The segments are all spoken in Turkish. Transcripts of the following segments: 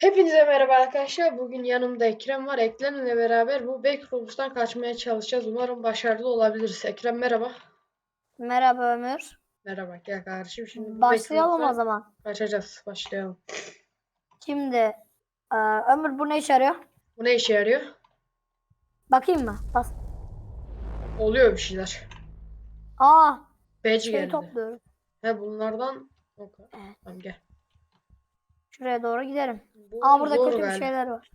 Hepinize merhaba arkadaşlar. Bugün yanımda Ekrem var. Ekrem'le beraber bu Backrooms'tan kaçmaya çalışacağız. Umarım başarılı olabiliriz. Ekrem merhaba. Merhaba Ömür. Merhaba gel kardeşim. Şimdi Başlayalım o zaman. Kaçacağız. Başlayalım. Şimdi e, Ömür bu ne işe yarıyor? Bu ne işe yarıyor? Bakayım mı? Bas. Oluyor bir şeyler. Aa, Badge şey geldi. topluyoruz. He bunlardan Okay. Evet. Tamam gel. Şuraya doğru gidelim. Bu Aa burada zor kötü bir galiba. şeyler var.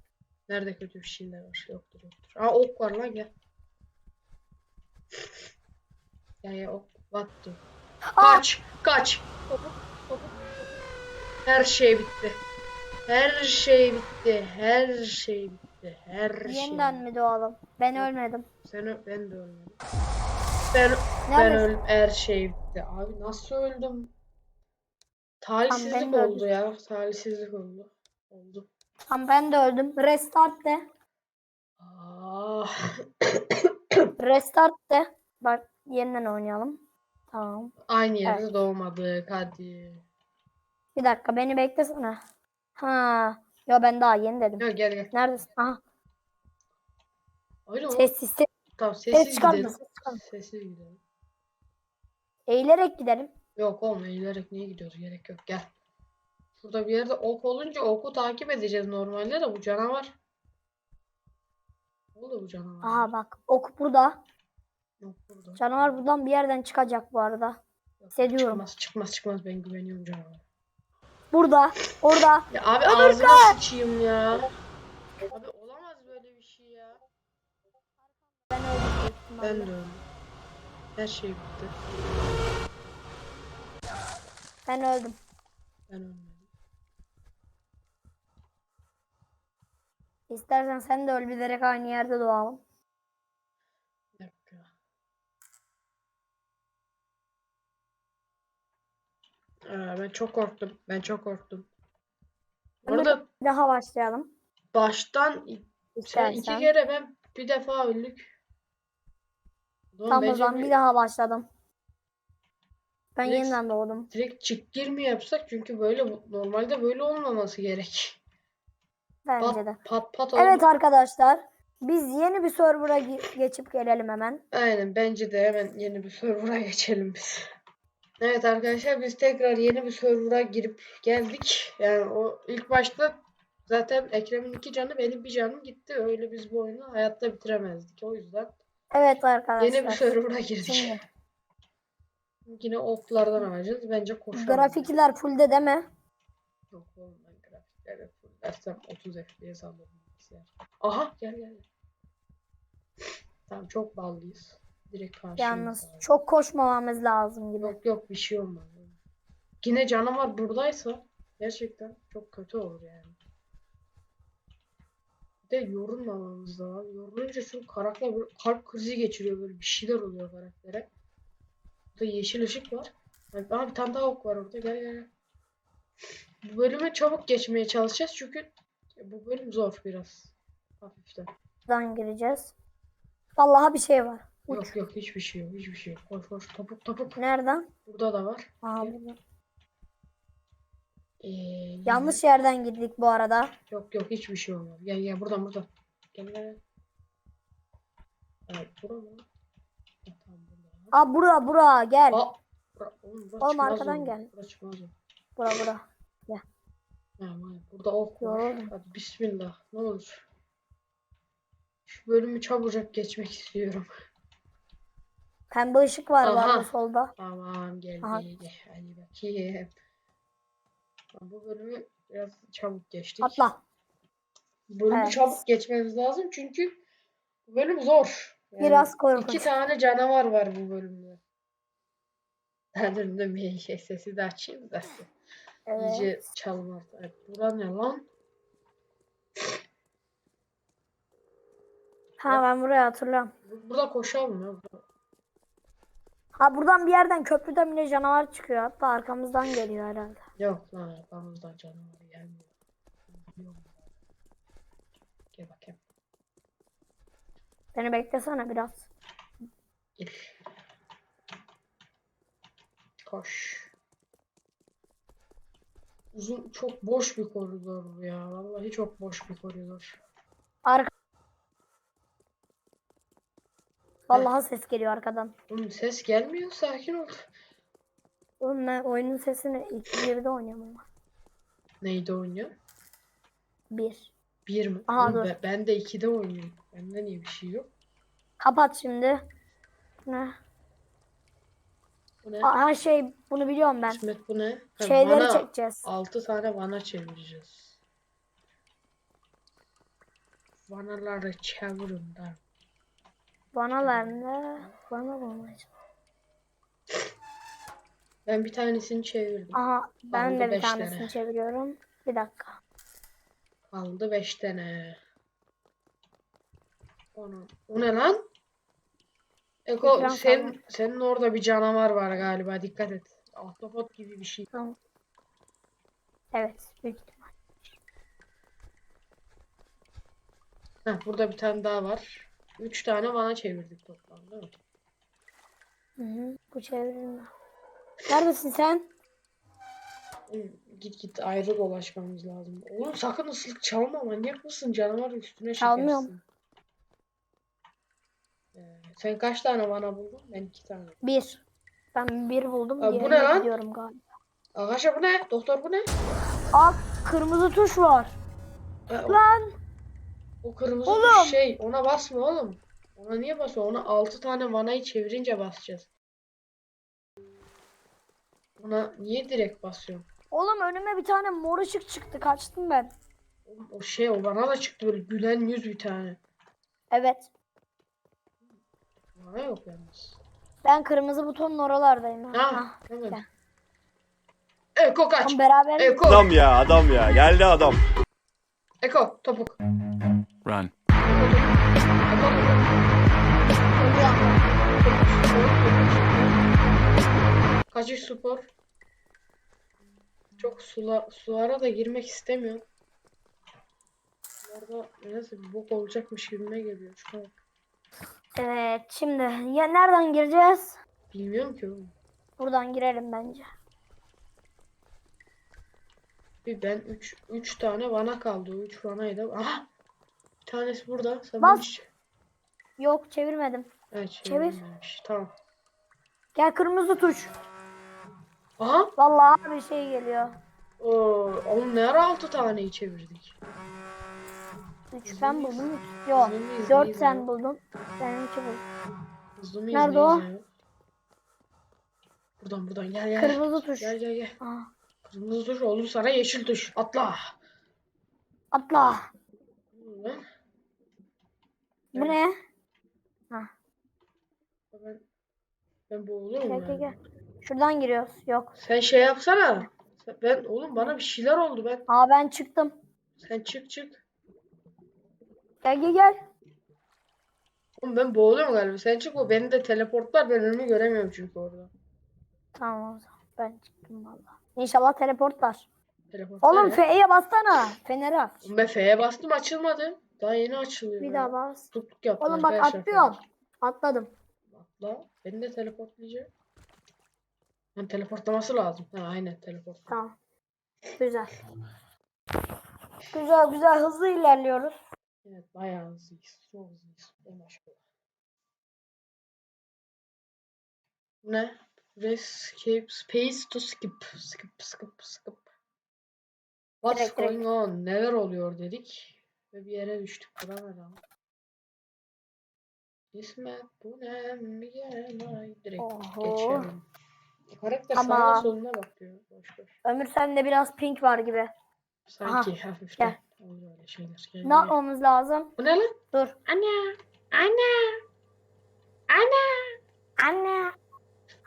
Nerede kötü bir şeyler var? Yoktur yoktur. Aa ok var lan gel. Ya ya ok. What the? Aa, Kaç. Kaç. Topuk, topuk. Her şey bitti. Her şey bitti. Her şey bitti. Her şey. yeniden mi doğalım? Ben ölmedim. Sen ö- ben de ölmedim. Ben ben Neredesin? Her şey bitti. Abi nasıl öldüm? Talihsizlik ben oldu öldüm. ya. Talihsizlik oldu. Oldu. Tamam ben de öldüm. Restart de. Aa. Restart de. Bak yeniden oynayalım. Tamam. Aynı yerde doğmadık hadi. Bir dakika beni beklesene. Ha. Yo ben daha yeni dedim. Gel gel gel. Neredesin? Aha. Öyle mi? Ses. Tamam Ses sessiz gidelim. Ses çıkarma. Sessiz gidelim. Eğilerek gidelim. Yok oğlum eğilerek niye gidiyoruz? Gerek yok. Gel. Şurada bir yerde ok olunca oku takip edeceğiz normalde de bu canavar. Ne oldu bu canavar? Aha bak. Ok burada. Yok burada. Canavar buradan bir yerden çıkacak bu arada. Yok, hissediyorum. Çıkmaz çıkmaz çıkmaz ben güveniyorum canavara. Burada. Orada. Ya abi ağzına sıçayım ya. Abi olamaz böyle bir şey ya. Ben öldüm. Ben de öldüm. Her şey bitti. Ben öldüm. Ben ölmedim. İstersen sen de öl bilerek aynı yerde doğalım. Bir dakika. Aa, ben çok korktum. Ben çok korktum. Bir daha başlayalım. baştan sen iki İstersen. kere ben bir defa öldük. Oğlum Tam o bence zaman bir daha başladım. Ben Direkt- yeniden doğdum. Direkt çık gir mi yapsak çünkü böyle normalde böyle olmaması gerek. Bence Pat de. pat pat Evet olma- arkadaşlar. Biz yeni bir server'a geçip gelelim hemen. Aynen bence de hemen yeni bir server'a geçelim biz. Evet arkadaşlar biz tekrar yeni bir server'a girip geldik. Yani o ilk başta zaten Ekrem'in iki canı benim bir canım gitti. Öyle biz bu oyunu hayatta bitiremezdik. O yüzden Evet arkadaşlar. yeni bir server'a girdik. Şimdi Yine oklardan alacağız. Bence koşalım. grafikler fullde mi? Yok oğlum ben grafikleri fullersem 30 FPS alırım. Aha gel gel. Tamam çok ballıyız. Direkt karşıyız. Yalnız çok koşmamamız lazım gibi. Yok yok bir şey olmaz. Yine canavar buradaysa gerçekten çok kötü olur yani. Bir de yorulmamamız var. Yorulunca şu karakter böyle kalp krizi geçiriyor böyle bir şeyler oluyor karaktere. Burada yeşil ışık var. Aha bir tane daha ok var orada. Gel gel gel. Bu bölümü çabuk geçmeye çalışacağız çünkü bu bölüm zor biraz. Hafiften. Buradan gireceğiz. Vallahi bir şey var. Uç. Yok yok hiçbir şey yok. Hiçbir şey yok. Koş koş topuk topuk. Nereden? Burada da var. Aa, burada. Ee, Yanlış yerden girdik bu arada. Yok yok hiçbir şey olmaz. Gel gel buradan buradan. Gel gel. Evet bura mı? Aa bura bura gel. Aa, bura, oğlum, bura Oğlum, arkadan oğlum. gel. Bura çıkmaz oğlum. Bura bura. Tamam hayır. Burada ok var. Hadi bismillah. Ne olur. Şu bölümü çabucak geçmek istiyorum. Pembe ışık var Aha. arada solda. Tamam geldi. Aha. Hadi bakayım. Bu bölümü biraz çabuk geçtik. Atla. Bölümü Evet. çabuk geçmemiz lazım çünkü bölüm zor. Biraz korkunç. iki tane canavar var bu bölümde. Ben de bir şey sesi de açayım da. Evet. İyice çalmaz. Bura ne lan? Ha ben burayı hatırlıyorum. Bu- Burada koşalım ya. Ha buradan bir yerden köprüden bile canavar çıkıyor. Hatta arkamızdan geliyor herhalde. Yok lan arkamızdan canavar gelmiyor. Gel bakayım. Beni beklesene biraz. Koş. uzun çok boş bir koridor bu ya. Vallahi çok boş bir koridor. Arka. Vallahi ses geliyor arkadan. Oğlum ses gelmiyor. Sakin ol. Oğlum ben oyunun sesini ilk birde oynuyorum ama. Neydi oynuyor? Bir. Bir mi? Aha, Oğlum dur. ben, ben de ikide oynuyorum. Bende niye bir şey yok? Kapat şimdi. Ne? Bu ne? Aha şey bunu biliyorum ben. İsmet bu ne? Ha, Şeyleri vana. çekeceğiz. 6 tane vana çevireceğiz. Vanaları çevirin der. Bana ne? Bana bulmaca. Ben bir tanesini çevirdim. Aha ben Kaldı de bir beş tanesini tane. çeviriyorum. Bir dakika. Kaldı 5 tane. Onu. O ne lan? Eko Ekran sen, kaldı. senin orada bir canavar var galiba dikkat et. Ahtapot gibi bir şey. Tamam. Evet. Büyük ihtimal. Heh, burada bir tane daha var. 3 tane vana çevirdik toplam değil mi? Hı hı. Bu çevirimde. Neredesin sen? Git git ayrı dolaşmamız lazım. Oğlum sakın ıslık çalma manyak mısın? Canavar üstüne Çalmıyorum. şekersin. Ee, sen kaç tane vana buldun? Ben iki tane. Bir. Ben bir buldum. Aa, bu diğerine ne lan? gidiyorum galiba. Arkadaşlar bu ne? Doktor bu ne? Aa kırmızı tuş var. Ha, o, Lan. o kırmızı Oğlum. tuş şey ona basma oğlum. Ona niye basma? Ona 6 tane vanayı çevirince basacağız. Ona niye direkt basıyorsun? Oğlum önüme bir tane mor ışık çıktı. Kaçtım ben. Oğlum, o şey o bana da çıktı böyle gülen yüz bir tane. Evet. Bana yok yalnız. Ben kırmızı butonun oralardayım. Ha, Ha. Eko kaç. Tamam, beraber Eko. Adam ya adam ya geldi adam. Eko topuk. Run. Kaçış spor. Çok sula, sulara da girmek istemiyorum. Orada neyse bir bok olacakmış gibime geliyor. Şuna bak. Evet şimdi ya nereden gireceğiz? Bilmiyorum ki oğlum. Buradan girelim bence. Bir ben 3 3 tane vana kaldı. 3 vanaydı. Aha! Bir tanesi burada. Sen Bas. Yok çevirmedim. Evet, Çevir. çevirmemiş. Tamam. Gel kırmızı tuş. Aha! Vallahi bir şey geliyor. Oo, oğlum ne ara 6 taneyi çevirdik? 3 ben buldum. Yok. Hızlı mıyız, 4 neyiz sen buldun. Ben 2 buldum. Nerede o? Buradan buradan gel gel. Kırmızı tuş. Gel gel gel. Aa, Kırmızı tuş oğlum sana yeşil tuş. Atla. atla. Lan, Bu ne? Ben, ben boğulurum Gel gel gel. Şuradan giriyoruz. Yok. Sen şey yapsana. Ben oğlum bana bir şeyler oldu ben. Aa ben çıktım. Sen çık çık. Gel gel gel. Oğlum ben boğuluyorum galiba. Sen çık o beni de teleportlar ben önümü göremiyorum çünkü orada. Tamam o zaman. Ben çıktım valla. İnşallah teleportlar. Teleportlar Oğlum ya. F'ye bassana. Feneri aç. Oğlum ben F'ye bastım açılmadı. Daha yeni açılıyor. Bir ya. daha bas. Tutukluk yaptım Oğlum bak arkadaşlar. atlıyorum. Atladım. Atla. Beni de teleportlayacak. Yani teleportlaması lazım. Ha aynen teleport. Tamam. Güzel. Güzel güzel hızlı ilerliyoruz. Evet bayağı hızlıyız. Çok hızlıyız. En maşallah. Ne? Escape space to skip. Skip skip skip. What's Direkt, direkt. going on? Neler oluyor dedik. Ve bir yere düştük. Bura ne lan? İsmet bu ne? Miguel Direkt Oho. geçelim. Karakter Ama- sağına soluna bakıyor. Boş boş. Ömür sende biraz pink var gibi. Sanki hafiften. gel. Oluyor öyle şeyler. Gel, Ne gel. yapmamız lazım? Bu ne lan? Dur. Anne. Anne. Anne. Anne.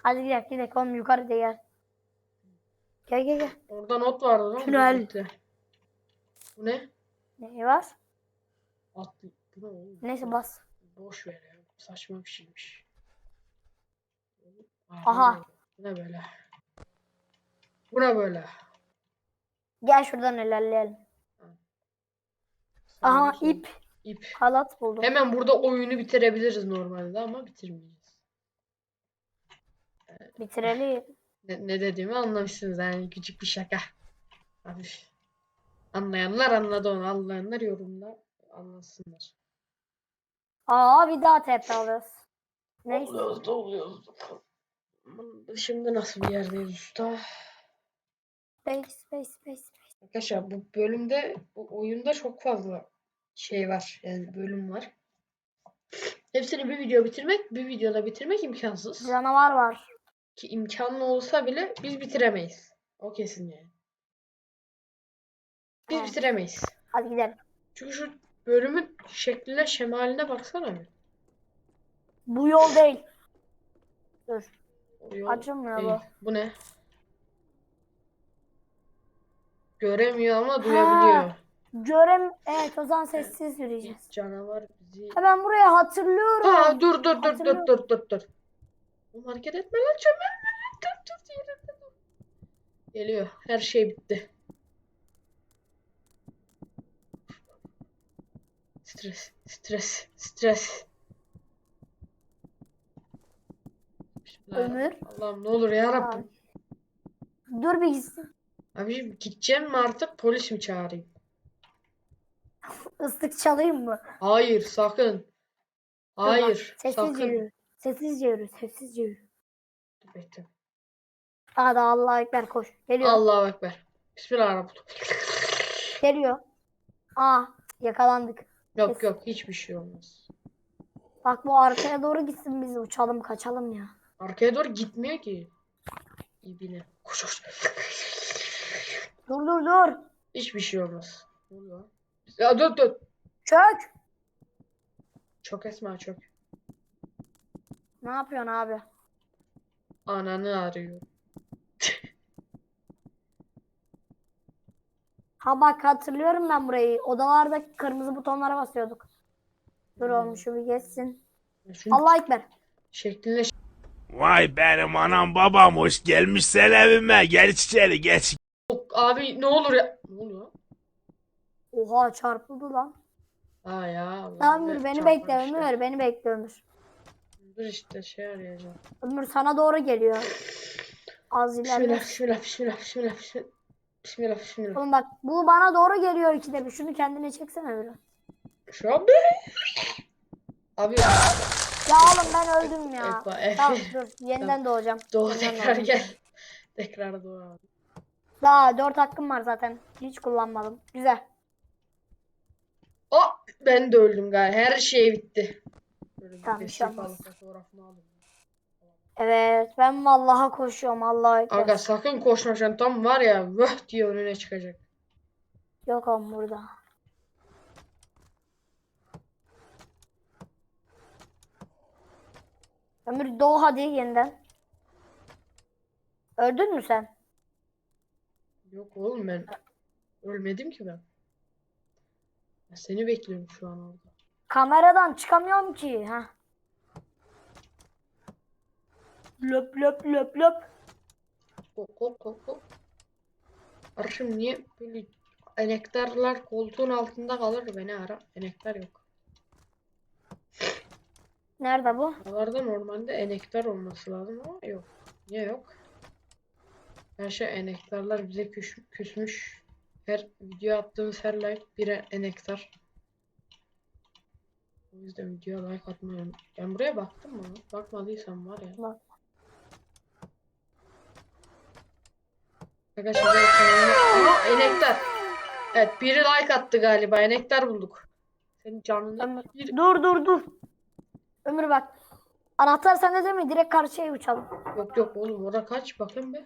Hadi gidelim gidelim oğlum yukarıda gel. Gel gel gel. Orada not vardı lan. Tünel. Bu ne? Ne var? At. Bu ne oğlum? Neyse bas. Boş ver ya. Saçma bir şeymiş. Aha. Bu ne böyle? Bu ne böyle? Gel şuradan ilerleyelim. Aha ip. İp. Halat buldum. Hemen burada oyunu bitirebiliriz normalde ama bitirmeyeceğiz. Bitirelim. Ne, ne dediğimi anlamışsınız yani küçük bir şaka. Abi anlayanlar anladı onu. Anlayanlar yorumda anlasınlar. Aa bir daha TP alıyoruz. Neyse. Oluyoruz da oluyoruz. Şimdi nasıl bir yerdeyiz usta? Space space space. Arkadaşlar bu bölümde bu oyunda çok fazla şey var. Yani bölüm var. Hepsini bir video bitirmek, bir videoda bitirmek imkansız. Canavar var. Ki imkanlı olsa bile biz bitiremeyiz. O kesin yani. Biz Evet. bitiremeyiz. Hadi gidelim. Çünkü şu bölümün şekline, şemaline baksana bir. Bu yol değil. Dur. O yol bu. Bu ne? Göremiyor ama duyabiliyor. Görem evet o zaman sessiz yürüyeceğiz. Canavar bizi... Ha ben burayı hatırlıyorum. Aa dur dur dur dur Hatırlıyorum. dur dur dur. Oğlum hareket etme lan çömelme lan dur dur yerinde dur. Geliyor. Her şey bitti. Stres, stres, stres. Ömür. Allah'ım ne olur ya Rabbim. Dur bir gitsin. Abi gideceğim mi artık polis mi çağırayım? Islık çalayım mı? Hayır sakın. Hayır Sessizce sakın. yürü. Sessizce yürü. Sessizce yürü. Dur, bekle. Hadi Allah'a ekber koş. Geliyor. Allahu Ekber. Bismillahirrahmanirrahim. Geliyor. Aa yakalandık. Yok Kes. yok hiçbir şey olmaz. Bak bu arkaya doğru gitsin biz uçalım kaçalım ya. Arkaya doğru gitmiyor ki. İbine. Koş koş. Dur dur dur. Hiçbir şey olmaz. Ne oluyor? Ya dur dur. Çök. Çok esma çok. Ne yapıyorsun abi? Ananı arıyor. Ha bak hatırlıyorum ben burayı. Odalarda kırmızı butonlara basıyorduk. Dur oğlum şu bir geçsin. Şunun Allah ekber. şekline Vay benim anam babam hoş gelmişsen evime. Geç içeri geç. Abi ne olur ya. Ne oluyor? Oha çarpıldı lan. Ha ya. Tamam Ömür beni bekle çarpar işte. Ömür beni bekle Ömür. Dur işte şey arayacağım. Ömür sana doğru geliyor. Az Bismillah ilerle. bismillah bismillah bismillah bismillah. Bismillah bismillah. Oğlum bak bu bana doğru geliyor ikide bir. Şunu kendine çeksene Ömür. Şu an be. Abi Ya oğlum ben öldüm ya. Epa, Efe. Tamam dur yeniden doğacağım. Doğu Yeniden tekrar doğacağım. gel. Tekrar doğu abi. Daha 4 hakkım var zaten. Hiç kullanmadım. Güzel. O ben de öldüm galiba. Her şey bitti. Böyle Tamam, bir şey fotoğrafını. Evet ben vallaha koşuyorum Allah'a ekber. Aga sakın koşma sen tam var ya vöh diye önüne çıkacak. Yok oğlum burada. Ömür doğ hadi yeniden. Öldün mü sen? Yok oğlum ben ölmedim ki ben. Ben seni bekliyorum şu an orada. Kameradan çıkamıyorum ki. Ha. Löp löp löp löp. Hop hop hop hop. Arşım niye böyle enektarlar koltuğun altında kalır beni ara. Enektar yok. Nerede bu? Buralarda normalde enektar olması lazım ama yok. Niye yok? Her şey enektarlar bize küs, küsmüş. Her video attığımız her like bir enektar. O yüzden videoya like atmayı unut- Ben buraya baktım mı? Bakmadıysam var ya. Bak. Arkadaşlar Aha, enektar. Evet biri like attı galiba. Enektar bulduk. Senin canını Ömür. bir... Dur dur dur. Ömür bak. Anahtar sende değil mi? Direkt karşıya uçalım. Yok yok oğlum orada kaç bakayım be.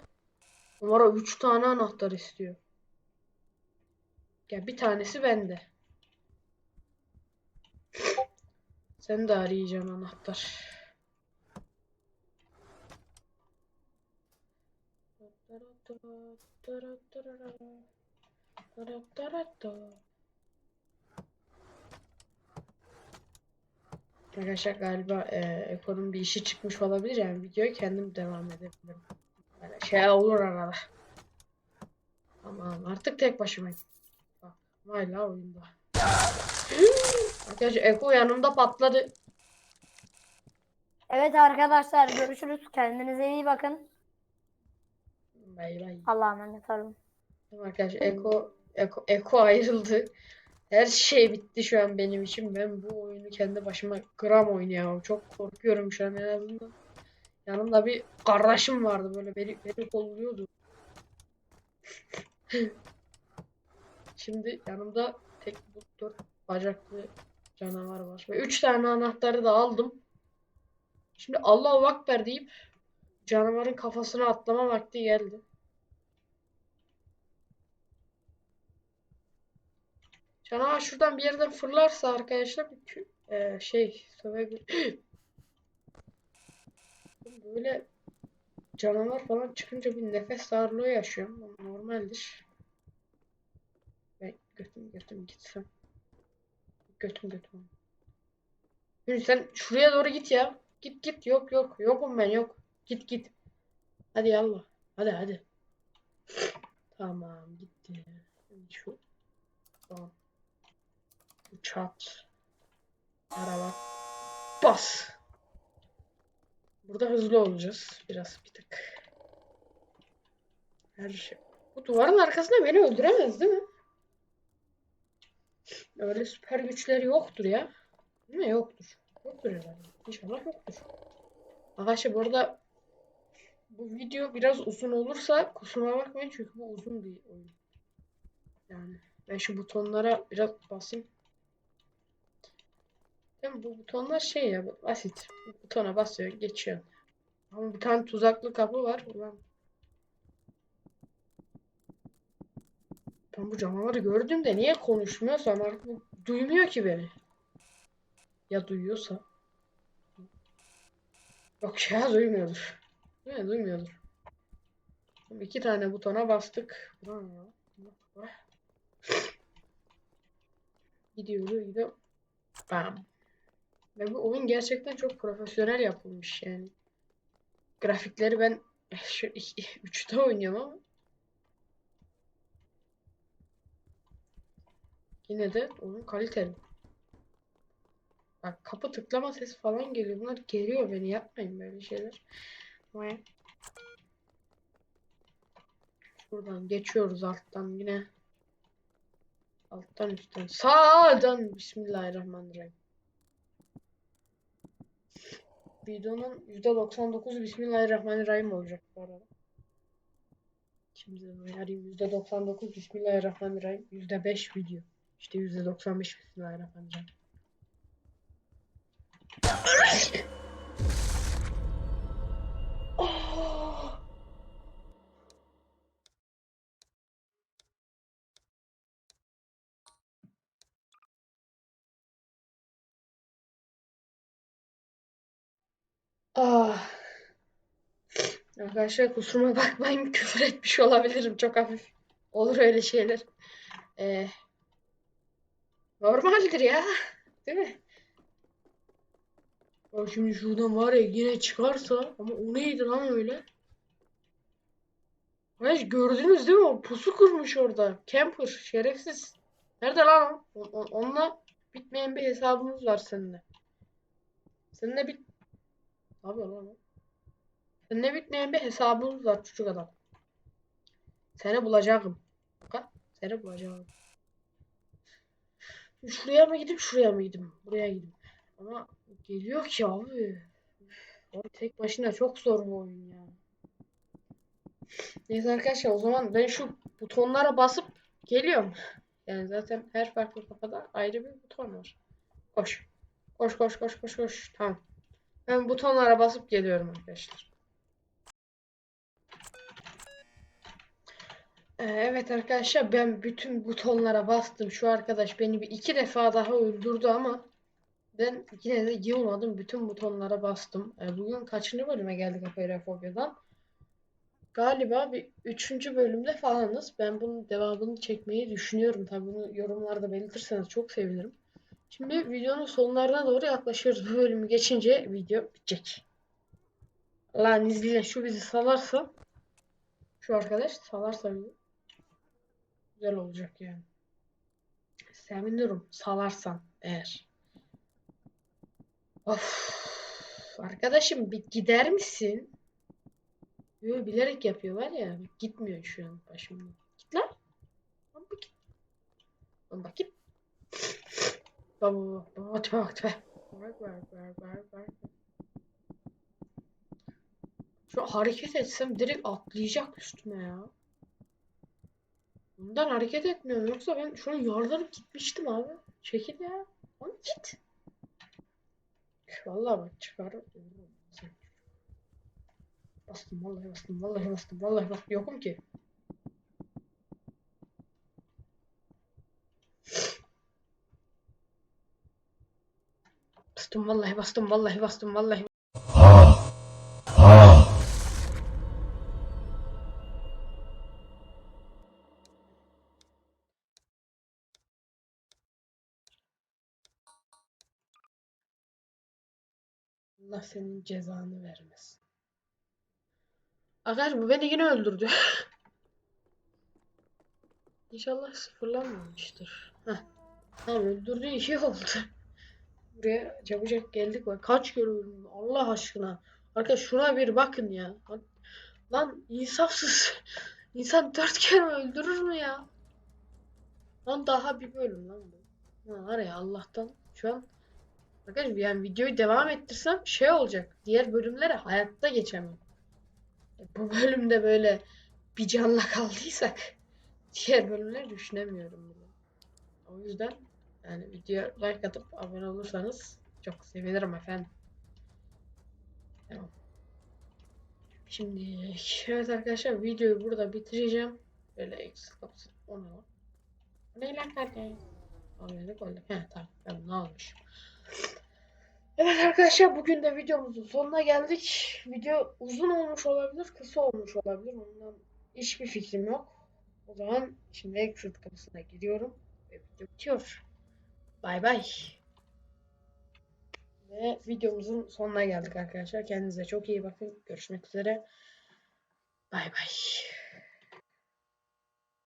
Numara 3 tane anahtar istiyor. Ya bir tanesi bende. Sen de arayacaksın anahtar. Arkadaşlar galiba e, Eko'nun bir işi çıkmış olabilir yani videoya kendim devam edebilirim. Böyle şey olur arada. Aman artık tek başımayım. Bak hala oyunda. Arkadaşlar Eko yanımda patladı. Evet arkadaşlar görüşürüz. Kendinize iyi bakın. Bay bay. Allah'a emanet olun. Tamam Arkadaşlar Eko, Eko, Eko ayrıldı. Her şey bitti şu an benim için. Ben bu oyunu kendi başıma gram oynayamam. Çok korkuyorum şu an en azından. Yanımda bir kardeşim vardı böyle beni, beni kolluyordu. Şimdi yanımda tek bu dört bacaklı canavar var. Ve üç tane anahtarı da aldım. Şimdi Allahu Ekber deyip canavarın kafasına atlama vakti geldi. Canavar şuradan bir yerden fırlarsa arkadaşlar eee, şey sövebilir. Böyle canavar falan çıkınca bir nefes darlığı yaşıyorum. Normaldir. Ben götüm götüm gitsem. Götüm götüm. Yürü sen şuraya doğru git ya. Git git yok yok. Yokum ben yok. Git git. Hadi yallah. Hadi hadi. Tamam gitti. Şu. Tamam. Çat. Araba. Bas. Burada hızlı olacağız. Biraz bir tık. Her şey. Bu duvarın arkasında beni öldüremez değil mi? Öyle süper güçleri yoktur ya. Değil mi? Yoktur. Yoktur herhalde. İnşallah yoktur. Arkadaşlar bu arada bu video biraz uzun olursa kusura bakmayın çünkü bu uzun bir oyun. Yani ben şu butonlara biraz basayım. Mi? Bu butonlar şey ya basit. Butona basıyor geçiyor. Ama bir tane tuzaklı kapı var. Ulan. Ben bu canavarı gördüğümde niye konuşmuyorsam artık duymuyor ki beni. Ya duyuyorsa. Yok ya duymuyordur. Mi? Duymuyordur. İki tane butona bastık. Ulan ya. Bak. Gidiyor gidiyor. Bam. Ve bu oyun gerçekten çok profesyonel yapılmış yani. Grafikleri ben şu 3'te oynuyorum ama yine de oyun kaliteli. Bak kapı tıklama sesi falan geliyor. Bunlar geriyor beni. Yapmayın böyle şeyler. Ve Şuradan geçiyoruz alttan yine. Alttan üstten. Sağdan. Bismillahirrahmanirrahim. Videonun %99 Bismillahirrahmanirrahim olacak bu arada. Şimdi arayayım %99 Bismillahirrahmanirrahim. %5 video. İşte %95 Bismillahirrahmanirrahim. Ah. Arkadaşlar kusuruma bakmayın küfür etmiş olabilirim çok hafif. Olur öyle şeyler. Ee, normaldir ya. Değil mi? Bak şimdi şuradan var ya yine çıkarsa ama o neydi lan öyle? Hayır gördünüz değil mi? O pusu kurmuş orada. Camper şerefsiz. Nerede lan o? Onunla bitmeyen bir hesabımız var seninle. Seninle bit... Ne yapıyor lan o? Seninle bitmeyen bir hesabımız var çocuk adam. Seni bulacağım. Bak, seni bulacağım. Şuraya mı gidip şuraya mı gidip? Buraya gidip. Ama geliyor ki abi. Abi tek başına çok zor bu oyun ya. Neyse arkadaşlar o zaman ben şu butonlara basıp geliyorum. Yani zaten her farklı kafada ayrı bir buton var. Koş. Koş koş koş koş koş. Tamam. Ben butonlara basıp geliyorum arkadaşlar. Ee, Evet arkadaşlar ben bütün butonlara bastım. Şu arkadaş beni bir iki defa daha öldürdü ama ben yine de yılmadım. Bütün butonlara bastım. Ee, Bugün kaçıncı bölüme geldik Aperofobiya'dan? Galiba bir üçüncü bölümde falanız. Ben bunun devamını çekmeyi düşünüyorum. Tabii bunu yorumlarda belirtirseniz çok sevinirim. Şimdi videonun sonlarına doğru yaklaşıyoruz. Bu bölümü geçince video bitecek. Allah'ın izniyle şu bizi salarsa şu arkadaş salarsa bizi güzel olacak yani. Sevinirim salarsan eğer. Of. Arkadaşım bir gider misin? Yo, bilerek yapıyor var ya. Gitmiyor şu an başımda. Git lan. Lan bakayım. Baba baba baba tipe bak tipe. Bak bak bak bak bak. Şu hareket etsem direkt atlayacak üstüme ya. Bundan hareket etmiyorum yoksa ben şu an yarlanıp gitmiştim abi. Çekil ya. Lan git. Vallahi bak çıkar. Bastım vallahi bastım vallahi bastım vallahi bastım yokum ki. Bastım vallahi bastım vallahi bastım vallahi. Allah senin cezanı vermesin. Arkadaş bu beni yine öldürdü. İnşallah sıfırlanmamıştır. Heh. Tamam öldürdü iyi oldu. Buraya çabucak geldik bak. Kaç öldüm Allah aşkına. Arkadaş şuna bir bakın ya. Lan insafsız. İnsan dört kere öldürür mü ya? Lan daha bir bölüm lan bu. Lan var ya Allah'tan şu an Arkadaşlar yani videoyu devam ettirsem şey olacak. Diğer bölümlere hayatta geçemem. E, Bu bölümde böyle bir canla kaldıysak diğer bölümleri düşünemiyorum bile. O yüzden yani video like atıp abone olursanız çok sevinirim efendim. Tamam. Şimdi evet arkadaşlar videoyu burada bitireceğim. Böyle eksik kapsın. O ne lan? O ne lan kardeşim? Anladık öyle. He tamam. Ne olmuş? Evet arkadaşlar bugün de videomuzun sonuna geldik. Video uzun olmuş olabilir, kısa olmuş olabilir. Ondan hiçbir fikrim yok. O zaman şimdi exit kapısına gidiyorum ve video bitiyor. Bay bay. Ve videomuzun sonuna geldik arkadaşlar. Kendinize çok iyi bakın. Görüşmek üzere. Bay bay.